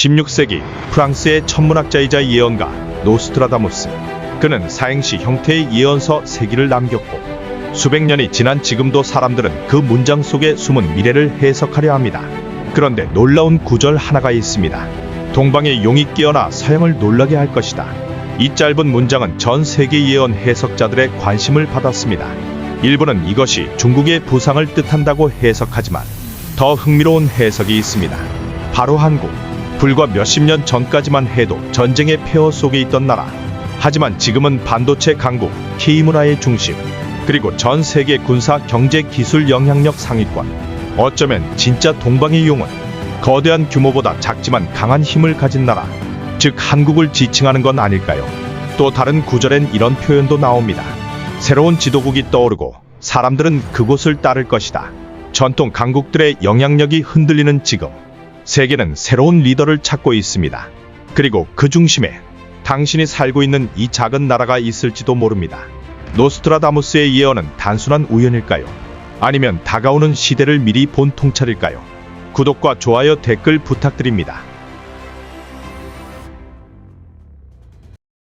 16세기 프랑스의 천문학자이자 예언가 노스트라다무스. 그는 사행시 형태의 예언서 세기를 남겼고 수백 년이 지난 지금도 사람들은 그 문장 속에 숨은 미래를 해석하려 합니다. 그런데 놀라운 구절 하나가 있습니다. 동방의 용이 깨어나 서양을 놀라게 할 것이다. 이 짧은 문장은 전 세계 예언 해석자들의 관심을 받았습니다. 일부는 이것이 중국의 부상을 뜻한다고 해석하지만 더 흥미로운 해석이 있습니다. 바로 한국. 불과 몇십 년 전까지만 해도 전쟁의 폐허 속에 있던 나라. 하지만 지금은 반도체 강국, K문화의 중심, 그리고 전 세계 군사 경제 기술 영향력 상위권. 어쩌면 진짜 동방의 용은 거대한 규모보다 작지만 강한 힘을 가진 나라, 즉 한국을 지칭하는 건 아닐까요? 또 다른 구절엔 이런 표현도 나옵니다. 새로운 지도국이 떠오르고 사람들은 그곳을 따를 것이다. 전통 강국들의 영향력이 흔들리는 지금 세계는 새로운 리더를 찾고 있습니다. 그리고 그 중심에 당신이 살고 있는 이 작은 나라가 있을지도 모릅니다. 노스트라다무스의 예언은 단순한 우연일까요? 아니면 다가오는 시대를 미리 본 통찰일까요? 구독과 좋아요 댓글 부탁드립니다.